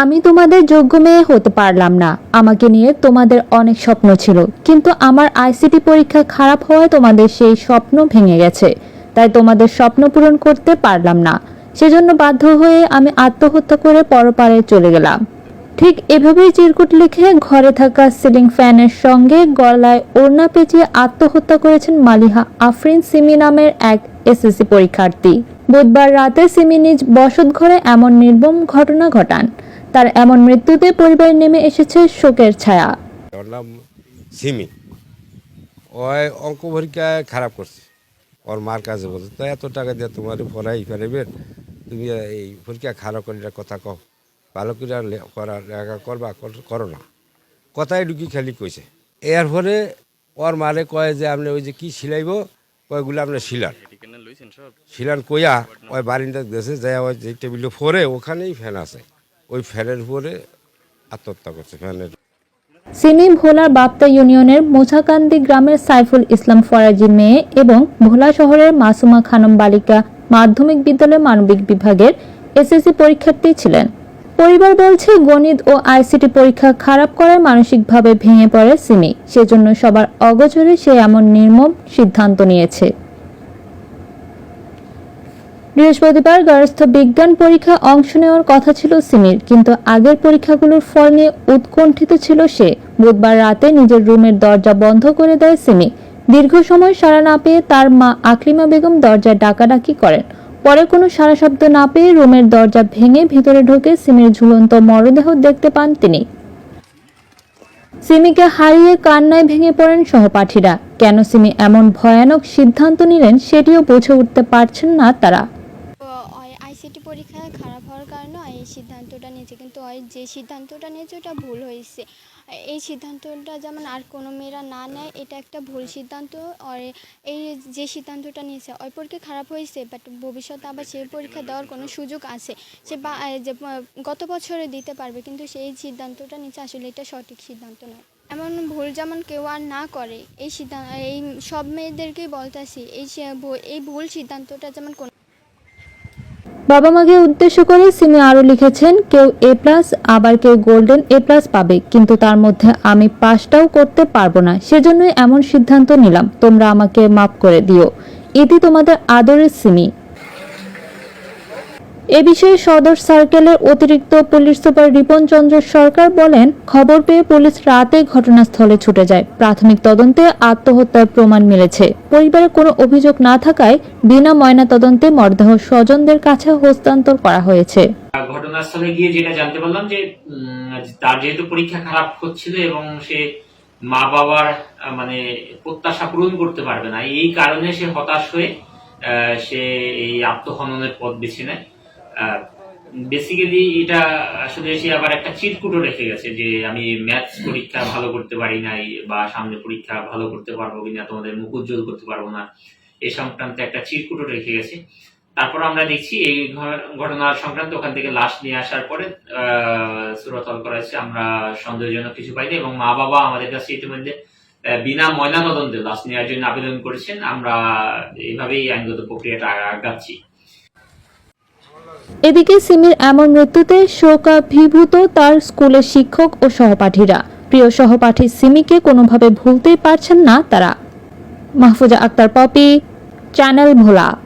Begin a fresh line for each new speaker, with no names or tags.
আমি তোমাদের যোগ্য মেয়ে হতে পারলাম না। আমাকে নিয়ে তোমাদের অনেক স্বপ্ন ছিল, কিন্তু আমার আইসিটি পরীক্ষা খারাপ হওয়ায় তোমাদের সেই স্বপ্ন ভেঙে গেছে। তাই তোমাদের স্বপ্ন পূরণ করতে পারলাম না। সেজন্য বাধ্য হয়ে আমি আত্মহত্যা করে পরপারে চলে গেলাম। ঠিক এভাবেই চিরকুট লিখে ঘরে থাকা সিলিং ফ্যানের সঙ্গে গলায় ওড়না পেঁচিয়ে আত্মহত্যা করেছেন মালিহা আফরিন সিমি নামের এক এসএসসি পরীক্ষার্থী। বুধবার রাতে সিমি নিজ বসত ঘরে এমন নির্মম ঘটনা ঘটান। তার এমন মৃত্যুতে পরিবার নেমে এসেছে শোকের ছায়া।
সিমি। ওই অঙ্ক পরীক্ষায় খারাপ করছে। ওর মার কাছে বলছে, তো এত টাকা দিয়ে তোমার পড়াই পারিবেন তুমি এই পরীক্ষা খারাপ করে কথা কও। ভালো করে আর করার লেখা করবা, কর- করো না। কথাই ঢুকি খালি কইছে। এর পরে ওর মারে কয় যে, আপনি ওই যে কি সিলাইব কয়গুলো আপনার শিলান শিলান কইয়া ওই বারিন্দা গেছে যাই ওই যে টেবিলে ফোরে ওখানেই ফ্যান আছে। ওই ফ্যানের উপরে আত্মহত্যা করছে ফ্যানের।
সিমি ভোলার বাপ্তা ইউনিয়নের মোছাকান্দি গ্রামের সাইফুল ইসলাম ফরাজি মেয়ে এবং ভোলা শহরের মাসুমা খানম বালিকা মাধ্যমিক বিদ্যালয় মানবিক বিভাগের এসএসসি পরীক্ষার্থী ছিলেন। পরিবার বলছে গণিত ও আইসিটি পরীক্ষা খারাপ করায় মানসিকভাবে ভেঙে পড়ে সিমি। সেজন্য সবার অগোচরে সে এমন নির্মম সিদ্ধান্ত নিয়েছে। বৃহস্পতিবার গার্হস্থ্য বিজ্ঞান পরীক্ষা অংশ নেওয়ার কথা ছিল সিমির, কিন্তু আগের পরীক্ষাগুলোর ফল নিয়ে উৎকণ্ঠিত ছিল সে। বুধবার রাতে নিজের রুমের দরজা বন্ধ করে দেয় সিমি। দীর্ঘ সময় সাড়া না পেয়ে তার মা আকলিমা বেগম দরজায় ডাকাডাকি করেন। পরে কোনো সারা শব্দ না পেয়ে রুমের দরজা ভেঙে ভিতরে ঢোকে সিমির ঝুলন্ত মরদেহ দেখতে পান তিনি। সিমিকে হারিয়ে কান্নায় ভেঙে পড়েন সহপাঠীরা। কেন সিমি এমন ভয়ানক সিদ্ধান্ত নিলেন সেটিও বুঝে উঠতে পারছেন না তারা।
পরীক্ষায় খারাপ হওয়ার কারণে এই সিদ্ধান্তটা নিয়েছে। কিন্তু ওই যে সিদ্ধান্তটা নিয়েছে ওটা ভুল হয়েছে। এই সিদ্ধান্তটা যেমন আর কোনো মেয়েরা না নেয় এটা একটা ভুল সিদ্ধান্ত। আর এই যে সিদ্ধান্তটা নিয়েছে ওই পরীক্ষা খারাপ হয়েছে বাট ভবিষ্যতে আবার সেই পরীক্ষা দেওয়ার কোনো সুযোগ আছে। সে বা যে গত বছরে দিতে পারবে কিন্তু সেই সিদ্ধান্তটা নিচ্ছে আসলে এটা সঠিক সিদ্ধান্ত নয়। এমন ভুল যেমন কেউ আর না করে এই সিদ্ধান্ত এই সব মেয়েদেরকেই বলতেছি এই এই ভুল সিদ্ধান্তটা যেমন কোনো
বাবা মাকে উদ্দেশ্য করে সিমি আরও লিখেছেন, কেউ এ প্লাস আবার কেউ গোল্ডেন এ প্লাস পাবে। কিন্তু তার মধ্যে আমি পাসটাও করতে পারব না। সেজন্যই এমন সিদ্ধান্ত নিলাম। তোমরা আমাকে মাফ করে দিও। এটি তোমাদের আদরের সিমি। এ বিষয়ে সদর সার্কেলের অতিরিক্ত পুলিশ সুপার রিপন চন্দ্র সরকার বলেন, খবর পেয়ে পুলিশ রাতে ঘটনাস্থলে ছুটে যায়। প্রাথমিক তদন্তে আত্মহত্যার প্রমাণ মিলেছে। পরিবারে কোনো অভিযোগ না থাকায় বিনা ময়না তদন্তে মরদেহ স্বজনদের কাছে হস্তান্তর করা হয়েছে।
ঘটনাস্থলে গিয়ে যেটা জানতে পারলাম যে তার যেহেতু পরীক্ষা খারাপ হচ্ছিল এবং সে মা বাবার মানে প্রত্যাশা পূরণ করতে পারবে না। এই কারণে সে হতাশ হয়ে সে এই আত্মহননের পথ বেছে নেয়। বেসিক্যালি এটা আসলে সে আবার একটা চিরকুটও রেখে গেছে যে আমি ম্যাথস পরীক্ষা ভালো করতে পারি নাই বা সামনে পরীক্ষা ভালো করতে পারব কিনা, তোমাদের মুখ উজ্জ্বল করতে পারব না, এ সংক্রান্ত একটা চিরকুটও রেখে গেছে। তারপর আমরা দেখছি এই ঘ- ঘটনার সংক্রান্ত, ওখান থেকে লাশ নিয়ে আসার পরে সুরতল করা হয়েছে আমরা সন্দেহজনক কিছু পাইনি এবং মা বাবা আমাদের কাছে ইতিমধ্যে বিনা ময়না তদন্তে লাশ নেওয়ার জন্য আবেদন করেছেন। আমরা এইভাবেই আইনগত প্রক্রিয়াটা আগাচ্ছি।
এদিকে সিমির এমন মৃত্যুতে শোকাভিভূত তার স্কুলের শিক্ষক ও সহপাঠীরা। প্রিয় সহপাঠী সিমিকে কোনোভাবে ভুলতেই পারছেন না তারা। মাহফুজা আক্তার, পপি, চ্যানেল ভোলা।